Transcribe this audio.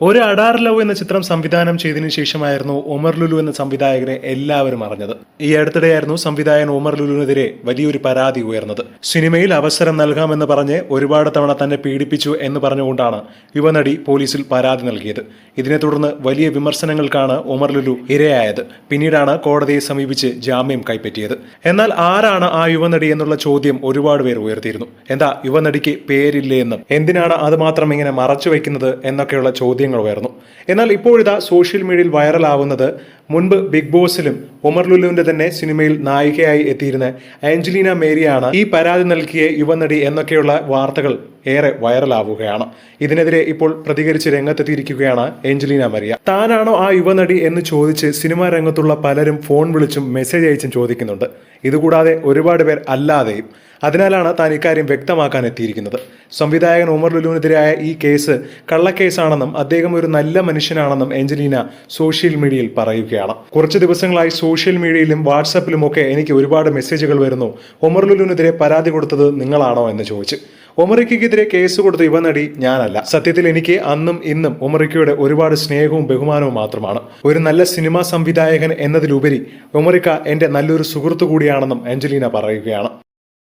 ഒരു അഡാർ ലവ് എന്ന ചിത്രം സംവിധാനം ചെയ്തതിനു ശേഷമായിരുന്നു ഒമർ ലുലു എന്ന സംവിധായകനെ എല്ലാവരും അറിഞ്ഞത്. ഈ അടുത്തിടെയായിരുന്നു സംവിധായകൻ ഒമർ ലുലുവിനെതിരെ വലിയൊരു പരാതി ഉയർന്നത്. സിനിമയിൽ അവസരം നൽകാമെന്ന് പറഞ്ഞ് ഒരുപാട് തവണ തന്നെ പീഡിപ്പിച്ചു എന്ന് പറഞ്ഞുകൊണ്ടാണ് യുവനടി പോലീസിൽ പരാതി നൽകിയത്. ഇതിനെ തുടർന്ന് വലിയ വിമർശനങ്ങൾക്കാണ് ഒമർ ലുലു ഇരയായത്. പിന്നീടാണ് കോടതിയെ സമീപിച്ച് ജാമ്യം കൈപ്പറ്റിയത്. എന്നാൽ ആരാണ് ആ യുവനടി എന്നുള്ള ചോദ്യം ഒരുപാട് പേർ ഉയർത്തിയിരുന്നു. എന്താ യുവനടിക്ക് പേരില്ലേ എന്നും? എന്തിനാണ് അത് മാത്രം ഇങ്ങനെ മറച്ചു വെക്കുന്നത് എന്നൊക്കെയുള്ള ചോദ്യങ്ങൾ ഉയർന്നു. എന്നാൽ ഇപ്പോഴിതാ സോഷ്യൽ മീഡിയയിൽ വൈറലാവുന്നത് മുൻപ് ബിഗ് ബോസിലും ഒമർ ലുലുവിന്റെ തന്നെ സിനിമയിൽ നായികയായി എത്തിയിരുന്ന ആഞ്ചലീന മേരിയാണ് ഈ പരാതി നൽകിയ യുവനടി എന്നൊക്കെയുള്ള വാർത്തകൾ ഏറെ വൈറലാവുകയാണ് ഇതിനെതിരെ ഇപ്പോൾ പ്രതികരിച്ച് രംഗത്തെത്തിയിരിക്കുകയാണ് ഏഞ്ചലീന മരിയ താനാണോ ആ യുവനടി എന്ന് ചോദിച്ച് സിനിമാ രംഗത്തുള്ള പലരും ഫോൺ വിളിച്ചും മെസ്സേജ് അയച്ചും ചോദിക്കുന്നുണ്ട്. ഇതുകൂടാതെ ഒരുപാട് പേർ അല്ലാതെയും അതിനാലാണ് താൻ ഇക്കാര്യം വ്യക്തമാക്കാൻ എത്തിയിരിക്കുന്നത്. സംവിധായകൻ ഉമർ ലുലുവിനെതിരായ ഈ കേസ് കള്ളക്കേസാണെന്നും അദ്ദേഹം ഒരു നല്ല മനുഷ്യനാണെന്നും ഏഞ്ചലീന സോഷ്യൽ മീഡിയയിൽ പറയുകയാണ്. കുറച്ച് ദിവസങ്ങളായി സോഷ്യൽ മീഡിയയിലും വാട്സാപ്പിലും ഒക്കെ എനിക്ക് ഒരുപാട് മെസ്സേജുകൾ വരുന്നു. ഉമർ ലുലുവിനെതിരെ പരാതി കൊടുത്തത് നിങ്ങളാണോ എന്ന് ചോദിച്ചു. ഒമറിക്കെതിരെ കേസ് കൊടുത്ത യുവനടി ഞാനല്ല. സത്യത്തിൽ എനിക്ക് അന്നും ഇന്നും ഒമറിക്കയുടെ ഒരുപാട് സ്നേഹവും ബഹുമാനവും മാത്രമാണ്. ഒരു നല്ല സിനിമാ സംവിധായകൻ എന്നതിലുപരി ഒമറിക്ക എന്റെ നല്ലൊരു സുഹൃത്തു കൂടിയാണെന്നും ആഞ്ചലീന പറയുകയാണ്.